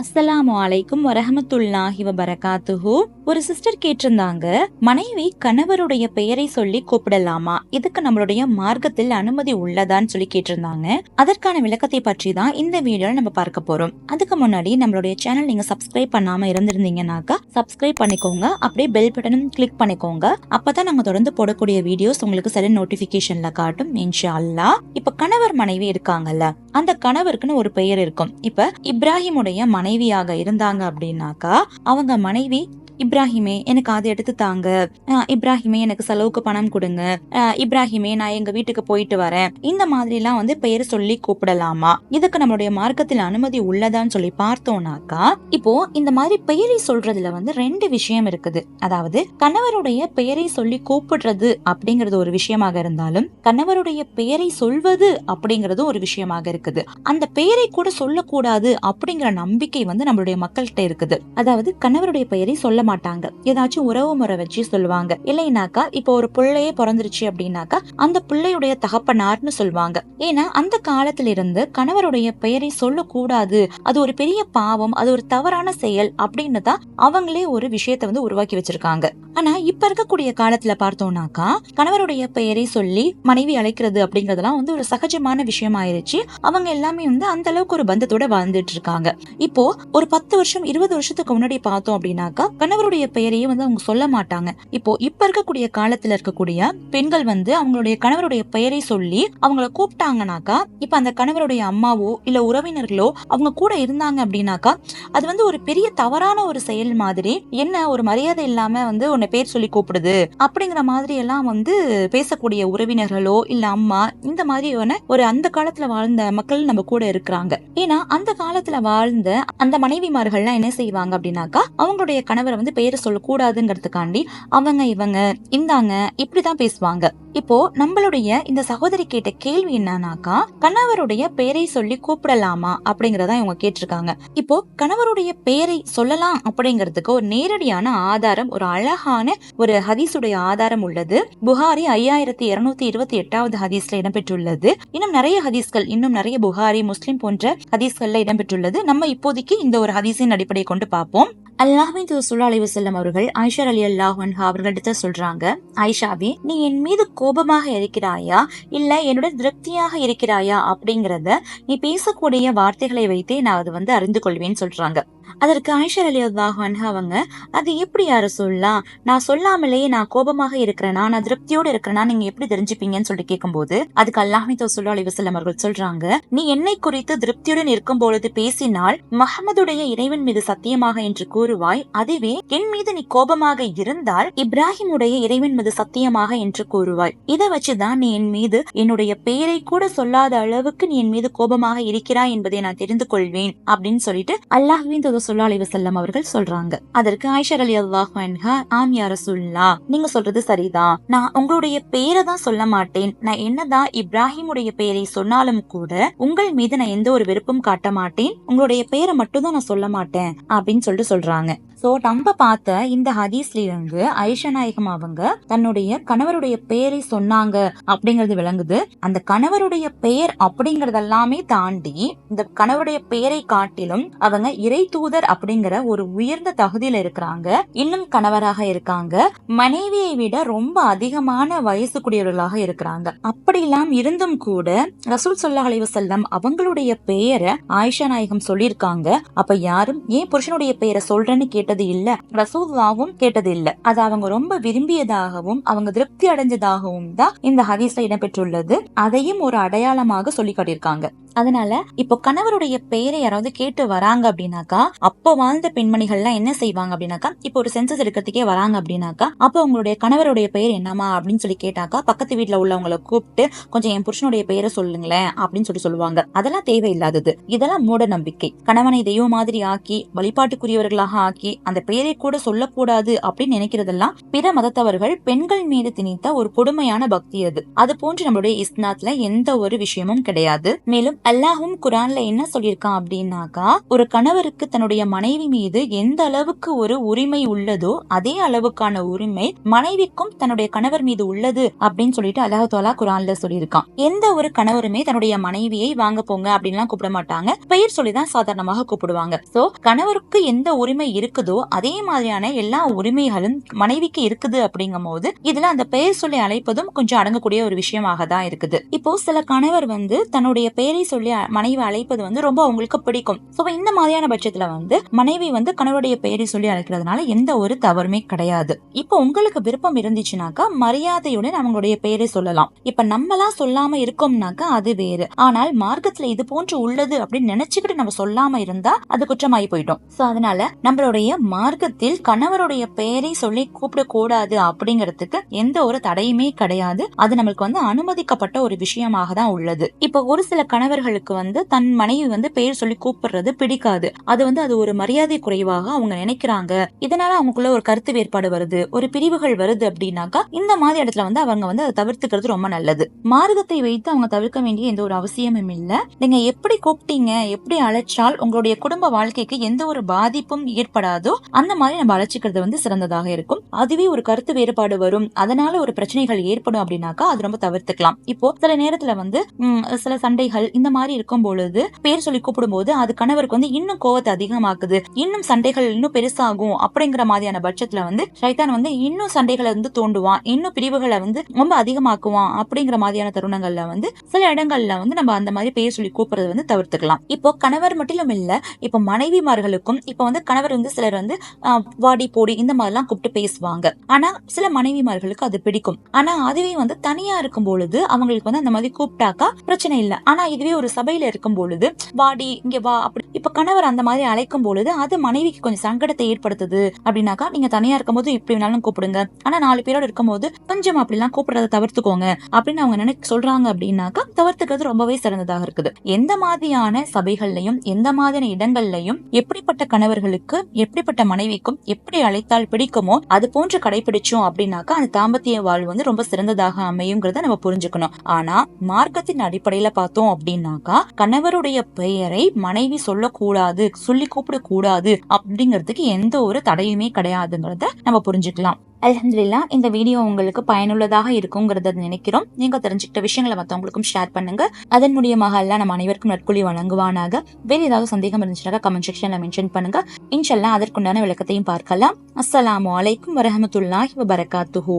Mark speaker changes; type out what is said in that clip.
Speaker 1: அஸ்ஸலாமு அலைக்கும் வரஹமத்துல்லாஹி வபரகாத்துஹு. ஒரு சிஸ்டர் கேட்டிருந்தாங்க மனைவி கணவருடைய பெயரை சொல்லி கூப்பிடலாமா? இதுக்கு நம்மளுடைய மார்க்கத்தில் அனுமதி உள்ளதான்னு சொல்லி கேட்டிருந்தாங்க. அதற்கான விளக்கத்தை பற்றி தான் இந்த வீடியோல நம்ம பார்க்க போறோம். அதுக்கு முன்னாடி நம்மளுடைய சேனல் நீங்க சப்ஸ்கிரைப் பண்ணாம இருந்திருந்தீங்கன்னாக்கா சப்ஸ்கிரைப் பண்ணிக்கோங்க. அப்படியே பெல் பட்டனும் கிளிக் பண்ணிக்கோங்க. அப்பதான் நாங்க தொடர்ந்து போடக்கூடிய வீடியோஸ் உங்களுக்கு சில நோட்டிபிகேஷன்ல காட்டும் இன்ஷா அல்லாஹ் இப்ப கணவர் மனைவி இருக்காங்கல்ல அந்த கணவருக்குன்னு ஒரு பெயர் இருக்கும். இப்ப இப்ராஹிமுடைய மனைவியாக இருந்தாங்க அப்படின்னாக்கா அவங்க மனைவி இப்ராஹிமே எனக்கு அதை எடுத்து தாங்க. இப்ராஹிமே எனக்கு செலவுக்கு பணம் கொடுங்க. இப்ராஹிமே நான் எங்க வீட்டுக்கு போயிட்டு வரேன். இந்த மாதிரி எல்லாம் வந்து பெயர் சொல்லி கூப்பிடலாமா? இதுக்கு நம்மளுடைய மார்க்கத்தில் அனுமதி உள்ளதான்னு சொல்லி பார்த்தோம்னாக்கா இப்போ இந்த மாதிரி பெயரை சொல்றதுல வந்து ரெண்டு விஷயம் இருக்குது. அதாவது கணவருடைய பெயரை சொல்லி கூப்பிடுறது அப்படிங்கிறது ஒரு விஷயமாக இருந்தாலும் கணவருடைய பெயரை சொல்வது அப்படிங்கிறது ஒரு விஷயமாக இருக்குது. அந்த பெயரை கூட சொல்லக்கூடாது அப்படிங்கிற நம்பிக்கை வந்து நம்மளுடைய மக்கள்கிட்ட இருக்குது. அதாவது கணவருடைய பெயரை சொல்ல மாட்டாங்க. ஏதாச்சும் உறவு முறை வச்சு சொல்லுவாங்க. இல்லைனாக்கா இப்போ ஒரு பிள்ளையே பிறந்துருச்சு அப்படின்னாக்கா அந்த பிள்ளையுடைய தகப்பனார்னு சொல்லுவாங்க. ஏன்னா அந்த காலத்துல இருந்து கணவருடைய பெயரை சொல்லக்கூடாது. அது ஒரு பெரிய பாவம் அது ஒரு தவறான செயல் அப்படின்னு தான் அவங்களே ஒரு விஷயத்த வந்து உருவாக்கி வச்சிருக்காங்க. ஆனா இப்ப இருக்கக்கூடிய காலத்துல பார்த்தோம்னாக்கா கணவருடைய பெயரை சொல்லி மனைவி அழைக்கிறது அப்படிங்கறதெல்லாம் வந்து ஒரு சகஜமான விஷயம் ஆயிருச்சு அவங்க எல்லாமே வந்து அந்த அளவுக்கு ஒரு பந்தத்தோட வாழ்ந்துட்டு இருக்காங்க. இப்போ ஒரு பத்து வருஷம் இருபது வருஷத்துக்கு முன்னாடி பார்த்தோம் அப்படின்னாக்கா கணவர் கணவருடைய பெயரையே வந்து அவங்க சொல்ல மாட்டாங்க. இப்போ இப்ப இருக்கக்கூடிய காலத்துல இருக்கக்கூடிய பெண்கள் வந்து அவங்களுடைய கணவருடைய பெயரை சொல்லி அவங்கள கூப்பிட்டாங்கனாக்கா இப்ப அந்த கணவருடைய அம்மாவோ இல்ல உறவினர்களோ அவங்க கூட இருந்தாங்க அப்படின்னாக்கா அது வந்து ஒரு பெரிய தவறான ஒரு செயல் மாதிரி என்ன ஒரு மரியாதை இல்லாம வந்து உன்னை பேர் சொல்லி கூப்பிடுது அப்படிங்கிற மாதிரி எல்லாம் வந்து பேசக்கூடிய உறவினர்களோ இல்ல அம்மா இந்த மாதிரியான ஒரு அந்த காலத்துல வாழ்ந்த மக்கள் நம்ம கூட இருக்கிறாங்க. ஏன்னா அந்த காலத்துல வாழ்ந்த அந்த மனைவிமார்கள்லாம் என்ன செய்வாங்க அப்படின்னாக்கா அவங்களுடைய கணவரை வந்து பேரை சொல்லக்கூடாதுங்கிறதுக்காண்டி அவங்க இவங்க இந்தாங்க இப்படிதான் பேசுவாங்க. இப்போ நம்மளுடைய இந்த சகோதரி கேட்ட கேள்வி என்னன்னாக்கா கணவருடைய பெயரை சொல்லி கூப்பிடலாமா அப்படிங்கறத இவங்க கேட்டிருக்காங்க. இப்போ கணவருடைய பெயரை சொல்லலாம் அப்படிங்கிறதுக்கு ஒரு நேரடியான ஆதாரம் ஒரு அழகான ஒரு ஹதீஸுடைய ஆதாரம் உள்ளது. புகாரி ஐயாயிரத்தி இருநூத்தி இருபத்தி எட்டாவது ஹதீஸ்ல இடம்பெற்றுள்ளது. இன்னும் நிறைய ஹதீஸ்கள் இன்னும் நிறைய புகாரி முஸ்லிம் போன்ற ஹதீஸ்கள்ல இடம்பெற்றுள்ளது. நம்ம இப்போதைக்கு இந்த ஒரு ஹதீஸின் அடிப்படையை கொண்டு பார்ப்போம். அல்லாஹின் சுல்லா அலி வசல்லம் அவர்கள் ஐஷா அலி அல்லாஹ் அவர்களிடத்த சொல்றாங்க ஐஷாவே நீ என் மீது கோபமாக இருக்கிறாயா? இல்ல என்னுடன் திருப்தியாக இருக்கிறாயா? அப்படிங்கறத நீ பேசக்கூடிய வார்த்தைகளை வைத்தே நான் அது வந்து அறிந்து கொள்வேன்னு சொல்றாங்க. அதற்கு ஐஷர் அலி அல்லாஹ் அவங்க அது எப்படி யாரு சொல்லலாம் நான் சொல்லாமலேயே நான் கோபமாக இருக்கிறேனா நான் திருப்தியோடு இருக்கிறேனா நீங்க எப்படி தெரிஞ்சுப்பீங்கன்னு சொல்லி கேட்கும்போது அதுக்கு அல்லாஹின் சுல்லா அலி வசல்லம் அவர்கள் சொல்றாங்க நீ என்னை குறித்து திருப்தியுடன் இருக்கும் பொழுது பேசினால் மஹமதுடைய இறைவன் மீது சத்தியமாக என்று கூறுவாய் அதுவே என் மீது நீ கோபமாக இருந்தால் இப்ராஹிமுடைய இறைவன் மீது சத்தியமாக என்று கூறுவாய். இதை வச்சுதான் நீ என் மீது என்னுடைய பெயரை கூட சொல்லாத அளவுக்கு நீ என் மீது கோபமாக இருக்கிறாய் என்பதை நான் தெரிந்து கொள்வேன் அப்படின்னு சொல்லிட்டு அல்லாஹ்வின் ரசூல்லா சொல்லா அலி வசல்லம் அவர்கள் சொல்றாங்க. அதற்கு ஐஷர் அலி அல்லாஹ் ஆம் யார சொல்லா நீங்க சொல்றது சரிதான் நான் உங்களுடைய பெயரை தான் சொல்ல மாட்டேன். நான் என்னதான் இப்ராஹிமுடைய பெயரை சொன்னாலும் கூட உங்கள் மீது நான் எந்த ஒரு வெறுப்பும் காட்ட மாட்டேன். உங்களுடைய பெயரை மட்டும் தான் நான் சொல்ல மாட்டேன். அப்படின்னு சொல்லிட்டு சொல்றாங்க. சோ நம்ம பார்த்த இந்த ஹதீஸ்ல இருந்து ஐஷா நாயகம் அவங்க தன்னுடைய கணவருடைய பெயரை சொன்னாங்க அப்படிங்கறது விளங்குது. அந்த கணவருடைய பெயர் அப்படிங்கறதெல்லாமே தாண்டி இந்த கணவருடைய பெயரை காட்டிலும் அவங்க இறை தூதர் அப்படிங்கிற ஒரு உயர்ந்த தகுதியில இருக்கிறாங்க. இன்னும் கணவராக இருக்காங்க. மனைவியை விட ரொம்ப அதிகமான வயசுக்குரியவர்களாக இருக்கிறாங்க. அப்படியெல்லாம் இருந்தும் கூட ரசூல் சொல்லா அலைவசல்லம் அவங்களுடைய பெயரை ஆயிஷா நாயகம் சொல்லியிருக்காங்க. அப்ப யாரும் ஏன் புருஷனுடைய பெயரை சொல்றேன்னு கேட்டு கேட்டது இல்ல ரசூல்லாவும் கேட்டது இல்ல அது அவங்க ரொம்ப விரும்பியதாகவும் அவங்க திருப்தி அடைஞ்சதாகவும் தான் இந்த ஹதீஸ்ல இடம்பெற்றுள்ளது. அதையும் ஒரு அடையாளமாக சொல்லி காட்டியிருக்காங்க. அதனால இப்போ கணவருடைய பெயரை யாராவது கேட்டு வராங்க அப்படின்னாக்கா அப்போ வாழ்ந்த பெண்மணிகள்லாம் என்ன செய்வாங்க அப்படின்னாக்கா இப்போ ஒரு சென்சஸ் எடுக்கிறதுக்கே வராங்க அப்படின்னாக்கா அப்போ உங்களுடைய கணவருடைய பெயர் என்னமா அப்படின்னு சொல்லி கேட்டாக்கா பக்கத்து வீட்டுல உள்ளவங்களை கூப்பிட்டு கொஞ்சம் என் புருஷனுடைய பெயரை சொல்லுங்களேன் அப்படின்னு சொல்லி சொல்லுவாங்க. அதெல்லாம் தேவையில்லாதது. இதெல்லாம் மூட நம்பிக்கை. கணவனை தெய்வ மாதிரி ஆக்கி வழிபாட்டுக்குரியவர்களாக ஆக்கி அந்த பெயரை கூட சொல்லக்கூடாது அப்படின்னு நினைக்கிறதெல்லாம் பிற மதத்தவர்கள் பெண்கள் மீது திணித்த ஒரு கொடுமையான பக்தி அது. அது போன்று நம்மளுடைய இஸ்லாத்துல எந்த ஒரு விஷயமும் கிடையாது. மேலும் அல்லாஹும் குரான்ல என்ன சொல்லியிருக்கான் அப்படின்னாக்கா ஒரு கணவருக்கு தன்னுடைய மனைவி மீது எந்த அளவுக்கு ஒரு உரிமை உள்ளதோ அதே அளவுக்கான உரிமை மனைவிக்கும் தன்னுடைய கணவர் மீது உள்ளது அப்படின்னு சொல்லிட்டு அல்லாஹ் தாலா குரான்ல சொல்லியிருக்கான். எந்த ஒரு கணவருமே தன்னுடைய மனைவியை வாங்க போங்க அப்படின்லாம் கூப்பிட மாட்டாங்க. பெயர் சொல்லிதான் சாதாரணமாக கூப்பிடுவாங்க. சோ கணவருக்கு எந்த உரிமை இருக்குதோ அதே மாதிரியான எல்லா உரிமைகளும் மனைவிக்கு இருக்குது அப்படிங்கும் போது இதுல அந்த பெயர் சொல்லி அழைப்பதும் கொஞ்சம் அடங்கக்கூடிய ஒரு விஷயமாக தான் இருக்குது. இப்போ சில கணவர் வந்து தன்னுடைய பெயரை சொல்லி மனைவி அழைப்பது வந்து ரொம்ப அவங்களுக்கு பிடிக்கும். ஸோ இந்த மாதிரியான பட்சத்துல வந்து மனைவி வந்து கணவருடைய பெயரை சொல்லி அழைக்கிறதுனால எந்த ஒரு தவறுமே கிடையாது. இப்போ உங்களுக்கு விருப்பம் இருந்துச்சுனாக்கா மரியாதையுடன் அவங்களுடைய பெயரை சொல்லலாம். இப்ப நம்மளா சொல்லாம இருக்கோம்னாக்கா அது வேறு. ஆனால் மார்க்கத்துல இது போன்று உள்ளது அப்படின்னு நினைச்சுக்கிட்டு நம்ம சொல்லாம இருந்தா அது குற்றமாயி போயிட்டோம் சோ அதனால நம்மளுடைய மார்க்கத்தில் கணவருடைய பெயரை சொல்லி கூப்பிடக்கூடாது அப்படிங்கறதுக்கு எந்த ஒரு தடையுமே கிடையாது. அது நம்மளுக்கு வந்து அனுமதிக்கப்பட்ட ஒரு விஷயமாக தான் உள்ளது. இப்போ ஒரு சில கணவர்களுக்கு வந்து தன் மனைவி வந்து பெயர் சொல்லி கூப்பிடுறது பிடிக்காது. அது வந்து அது ஒரு மரியாதை குறைவாக அவங்க நினைக்கிறாங்க. இதனால அவங்களுக்குள்ள ஒரு கருத்து வேறுபாடு வருது. ஒரு பிரிவுகள் வருது அப்படின்னாக்கா இந்த மாதிரி இடத்துல வந்து அவங்க வந்து அதை தவிர்த்துக்கிறது ரொம்ப நல்லது. மார்க்கத்தை வைத்து அவங்க தவிர்க்க வேண்டிய எந்த ஒரு அவசியமும் இல்ல. நீங்க எப்படி கூப்பிட்டீங்க எப்படி அழைச்சால் உங்களுடைய குடும்ப வாழ்க்கைக்கு எந்த ஒரு பாதிப்பும் ஏற்படாது. அந்த மாதிரி நம்ம அழைச்சிக்கிறது வந்து சிறந்ததாக இருக்கும். அதுவே ஒரு கருத்து வேறுபாடு வரும். அதனால ஒரு பிரச்சனைகள் ஏற்படும் அப்படின்னாக்கா அது ரொம்ப தவிர்த்துக்கலாம். இப்போ சில நேரத்துல வந்து சில சண்டைகள் இந்த மாதிரி இருக்கும் பொழுது பேர் சொல்லி கூப்பிடும்போது அது கணவருக்கு வந்து இன்னும் கோவத்தை அதிகமாக்குது. இன்னும் சண்டைகள் இன்னும் பெருசாகும் அப்படிங்கிற மாதிரியான பட்சத்துல வந்து சைதான் வந்து இன்னும் சண்டைகளை வந்து தோண்டுவான். இன்னும் பிரிவுகளை வந்து ரொம்ப அதிகமாக்குவான் அப்படிங்கிற மாதிரியான தருணங்கள்ல வந்து சில இடங்கள்ல வந்து நம்ம அந்த மாதிரி பேர் சொல்லி கூப்பிடுறது வந்து தவிர்த்துக்கலாம். இப்போ கணவர் மட்டும் இல்ல இப்போ மனைவிமார்களுக்கும் இப்போ வந்து கணவர் வந்து சிலர் வந்து வாடி போடி இந்த மாதிரிலாம் கூப்பிட்டு பேசுவாங்க. ஆனா சில மனைவிமார்களுக்கு அது பிடிக்கும். ஆனா அதுவே வந்து தனியா இருக்கும் பொழுது அவங்களுக்கு வந்து அந்த மாதிரி கூப்பிட்டாக்கா பிரச்சனை இல்ல. ஆனா இதுவே ஒரு சபையில இருக்கும் பொழுது வாடி இங்க வா அப்படி இப்ப கணவர் அந்த மாதிரி அழைக்கும் பொழுது அது மனைவிக்கு கொஞ்சம் சங்கடத்தை ஏற்படுத்துது அப்படின்னாக்கா நீங்க தனியா இருக்கும்போது இப்படி வேணாலும் கூப்பிடுங்க. ஆனா நாலு பேரோட இருக்கும்போது கொஞ்சம் அப்படிலாம் கூப்பிடுறத தவிர்த்துக்கோங்க அப்படின்னு அவங்க நினைக்க சொல்றாங்க அப்படின்னாக்கா தவிர்த்துக்கிறது ரொம்பவே சிறந்ததாக இருக்குது. எந்த மாதிரியான சபைகள்லயும் எந்த மாதிரியான இடங்கள்லயும் எப்படிப்பட்ட கணவர்களுக்கு எப்படி எப்படிப்பட்ட மனைவிக்கும் எப்படி அழைத்தால் பிடிக்குமோ அது போன்று கடைபிடிச்சோம் அப்படின்னாக்கா அந்த தாம்பத்திய வாழ்வு வந்து ரொம்ப சிறந்ததாக அமையுங்கிறத நம்ம புரிஞ்சுக்கணும். ஆனா மார்க்கத்தின் அடிப்படையில பார்த்தோம் அப்படின்னாக்கா கணவருடைய பெயரை மனைவி சொல்லக்கூடாது சொல்லி கூப்பிடக்கூடாது அப்படிங்கிறதுக்கு எந்த ஒரு தடையுமே கிடையாதுங்கிறத நம்ம புரிஞ்சுக்கலாம். அலமதுல்லா இந்த வீடியோ உங்களுக்கு பயனுள்ளதாக இருக்குங்கிறத நினைக்கிறோம். நீங்க தெரிஞ்சுக்கிட்ட விஷயங்களை மற்றவங்களுக்கும் ஷேர் பண்ணுங்க. அதன் மூலியமாக எல்லாம் நம்ம அனைவருக்கும் நற்கூலி வழங்குவானாக வேறு ஏதாவது சந்தேகம் இருந்துச்சுனாக்கா கமெண்ட் செக்ஷன்ல மென்ஷன் பண்ணுங்க. இன்ஷல்லா அதற்குண்டான விளக்கத்தையும் பார்க்கலாம். அஸ்லாம் அலைக்கும் வரஹமத்துல்லாஹி வபரகாத்துஹு.